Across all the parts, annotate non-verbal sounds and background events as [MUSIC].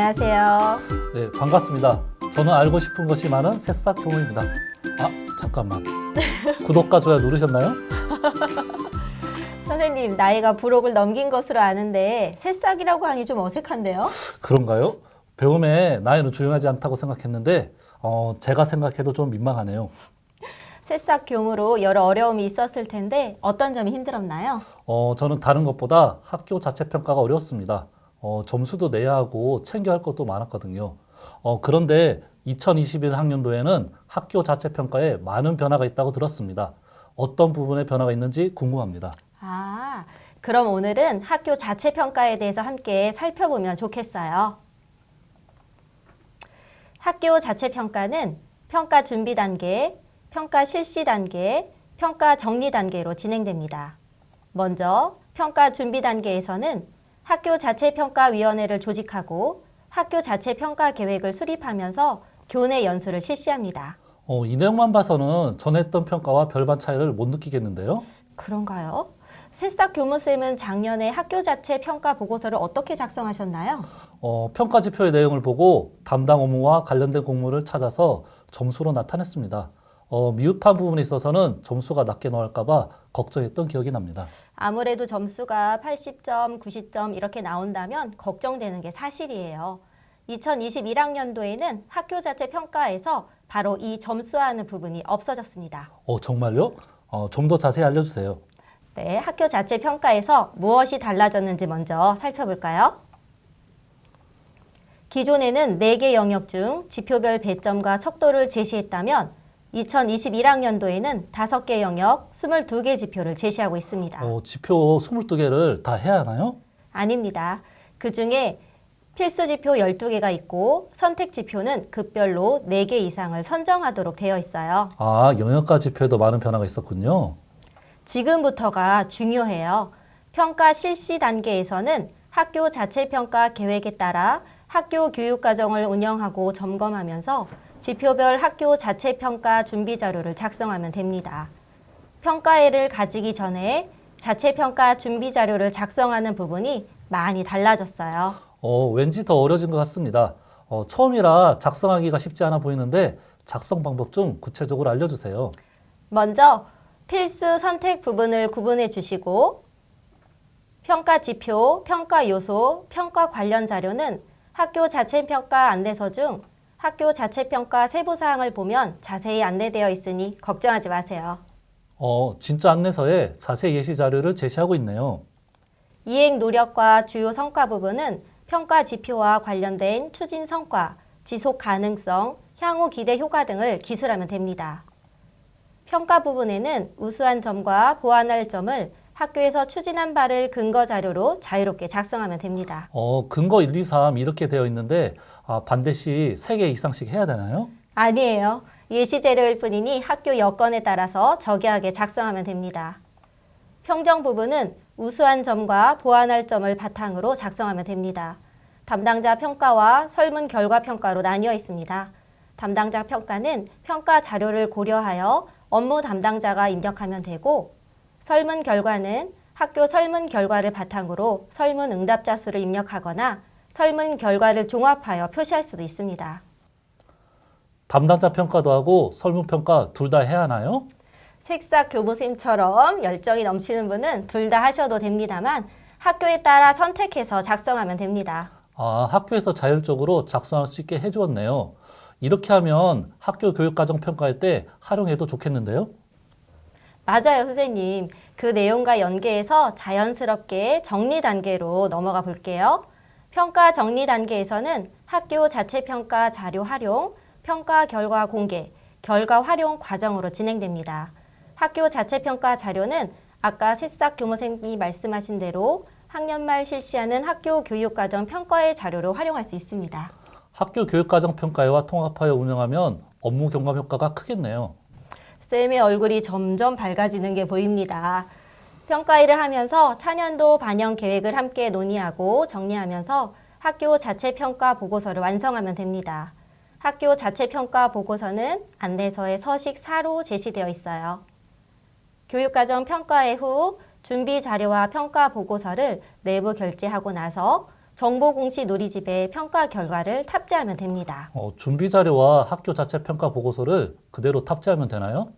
안녕하세요. 네, 반갑습니다. 저는 알고 싶은 것이 많은 새싹 교무입니다. 아, 잠깐만. 구독과 좋아요 누르셨나요? [LAUGHS] 선생님, 나이가 부록을 넘긴 것으로 아는데 새싹이라고 하니 좀 어색한데요? 그런가요? 배움에 나이는 중요하지 않다고 생각했는데 어, 제가 생각해도 좀 민망하네요. 새싹 교무로 여러 어려움이 있었을 텐데 어떤 점이 힘들었나요? 어, 저는 다른 것보다 학교 자체 평가가 어려웠습니다. 어, 점수도 내야 하고 챙겨야 할 것도 많았거든요. 어, 그런데 2021 학년도에는 학교 자체 평가에 많은 변화가 있다고 들었습니다. 어떤 부분에 변화가 있는지 궁금합니다. 아, 그럼 오늘은 학교 자체 평가에 대해서 함께 살펴보면 좋겠어요. 학교 자체 평가는 평가 준비 단계, 평가 실시 단계, 평가 정리 단계로 진행됩니다. 먼저 평가 준비 단계에서는 학교 자체 평가 위원회를 조직하고 학교 자체 평가 계획을 수립하면서 교내 연수를 실시합니다. 어, 이 내용만 봐서는 전에 했던 평가와 별반 차이를 못 느끼겠는데요? 그런가요? 새싹 교무쌤은 작년에 학교 자체 평가 보고서를 어떻게 작성하셨나요? 어, 평가 지표의 내용을 보고 담당 업무와 관련된 공모를 찾아서 점수로 나타냈습니다. 어, 미흡한 부분에 있어서는 점수가 낮게 나올까봐 걱정했던 기억이 납니다. 아무래도 점수가 80점, 90점 이렇게 나온다면 걱정되는 게 사실이에요. 2021학년도에는 학교 자체 평가에서 바로 이 점수하는 부분이 없어졌습니다. 어, 정말요? 어, 좀 더 자세히 알려주세요. 네, 학교 자체 평가에서 무엇이 달라졌는지 먼저 살펴볼까요? 기존에는 4개 영역 중 지표별 배점과 척도를 제시했다면 2021학년도에는 5개 영역 22개 지표를 제시하고 있습니다. 어, 지표 22개를 다 해야 하나요? 아닙니다. 그 중에 필수 지표 12개가 있고 선택 지표는 급별로 4개 이상을 선정하도록 되어 있어요. 아, 영역과 지표에도 많은 변화가 있었군요. 지금부터가 중요해요. 평가 실시 단계에서는 학교 자체 평가 계획에 따라 학교 교육 과정을 운영하고 점검하면서 지표별 학교 자체 평가 준비 자료를 작성하면 됩니다. 평가회를 가지기 전에 자체 평가 준비 자료를 작성하는 부분이 많이 달라졌어요. 어, 왠지 더 어려진 것 같습니다. 어, 처음이라 작성하기가 쉽지 않아 보이는데 작성 방법 좀 구체적으로 알려주세요. 먼저 필수 선택 부분을 구분해 주시고 평가 지표, 평가 요소, 평가 관련 자료는 학교 자체 평가 안내서 중 학교 자체 평가 세부 사항을 보면 자세히 안내되어 있으니 걱정하지 마세요. 어, 진짜 안내서에 자세히 예시 자료를 제시하고 있네요. 이행 노력과 주요 성과 부분은 평가 지표와 관련된 추진 성과, 지속 가능성, 향후 기대 효과 등을 기술하면 됩니다. 평가 부분에는 우수한 점과 보완할 점을 학교에서 추진한 바를 근거 자료로 자유롭게 작성하면 됩니다. 어, 근거 1, 2, 3 이렇게 되어 있는데 아, 반드시 3개 이상씩 해야 되나요? 아니에요. 예시 재료일 뿐이니 학교 여건에 따라서 저기하게 작성하면 됩니다. 평정 부분은 우수한 점과 보완할 점을 바탕으로 작성하면 됩니다. 담당자 평가와 설문 결과 평가로 나뉘어 있습니다. 담당자 평가는 평가 자료를 고려하여 업무 담당자가 입력하면 되고 설문 결과는 학교 설문 결과를 바탕으로 설문 응답자 수를 입력하거나 설문 결과를 종합하여 표시할 수도 있습니다. 담당자 평가도 하고 설문 평가 둘 다 해야 하나요? 색싹 교무쌤처럼 열정이 넘치는 분은 둘 다 하셔도 됩니다만 학교에 따라 선택해서 작성하면 됩니다. 아, 학교에서 자율적으로 작성할 수 있게 해주었네요. 이렇게 하면 학교 교육과정 평가할 때 활용해도 좋겠는데요? 맞아요, 선생님. 그 내용과 연계해서 자연스럽게 정리 단계로 넘어가 볼게요. 평가 정리 단계에서는 학교 자체 평가 자료 활용, 평가 결과 공개, 결과 활용 과정으로 진행됩니다. 학교 자체 평가 자료는 아까 새싹 교무생이 말씀하신 대로 학년 말 실시하는 학교 교육과정 평가의 자료로 활용할 수 있습니다. 학교 교육과정 평가회와 통합하여 운영하면 업무 경감 효과가 크겠네요. 쌤의 얼굴이 점점 밝아지는 게 보입니다. 평가일을 하면서 차년도 반영 계획을 함께 논의하고 정리하면서 학교 자체 평가 보고서를 완성하면 됩니다. 학교 자체 평가 보고서는 안내서의 서식 4로 제시되어 있어요. 교육과정 평가회 후 준비 자료와 평가 보고서를 내부 결제하고 나서 정보공시 누리집에 평가 결과를 탑재하면 됩니다. 어, 준비 자료와 학교 자체 평가 보고서를 그대로 탑재하면 되나요?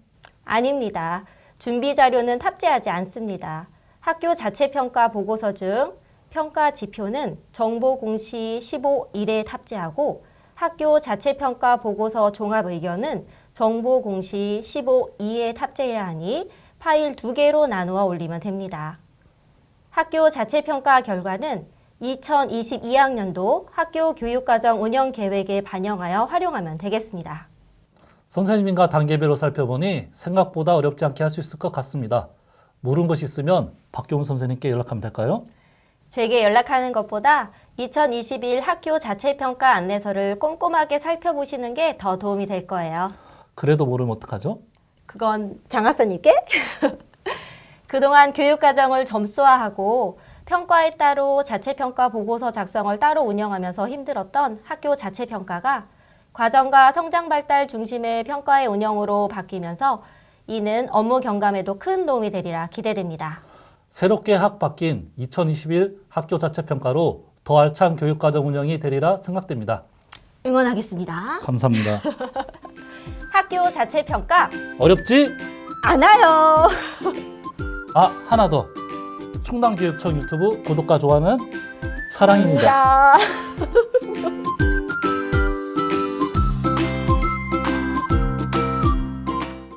아닙니다. 준비 자료는 탑재하지 않습니다. 학교 자체 평가 보고서 중 평가 지표는 정보 공시 15일에 탑재하고 학교 자체 평가 보고서 종합 의견은 정보 공시 15.2에 탑재해야 하니 파일 두 개로 나누어 올리면 됩니다. 학교 자체 평가 결과는 2022학년도 학교 교육과정 운영 계획에 반영하여 활용하면 되겠습니다. 선생님과 단계별로 살펴보니 생각보다 어렵지 않게 할 수 있을 것 같습니다. 모르는 것이 있으면 박경훈 선생님께 연락하면 될까요? 제게 연락하는 것보다 2021 학교 자체 평가 안내서를 꼼꼼하게 살펴보시는 게 더 도움이 될 거예요. 그래도 모르면 어떡하죠? 그건 장학사님께? [LAUGHS] 그동안 교육 과정을 점수화하고 평가에 따로 자체 평가 보고서 작성을 따로 운영하면서 힘들었던 학교 자체 평가가 과정과 성장 발달 중심의 평가의 운영으로 바뀌면서 이는 업무 경감에도 큰 도움이 되리라 기대됩니다. 새롭게 학 바뀐 2021 학교 자체 평가로 더 알찬 교육과정 운영이 되리라 생각됩니다. 응원하겠습니다. 감사합니다. [LAUGHS] 학교 자체 평가 어렵지? 않아요. 아 하나 더. 충당교육청 유튜브 구독과 좋아요는 사랑입니다.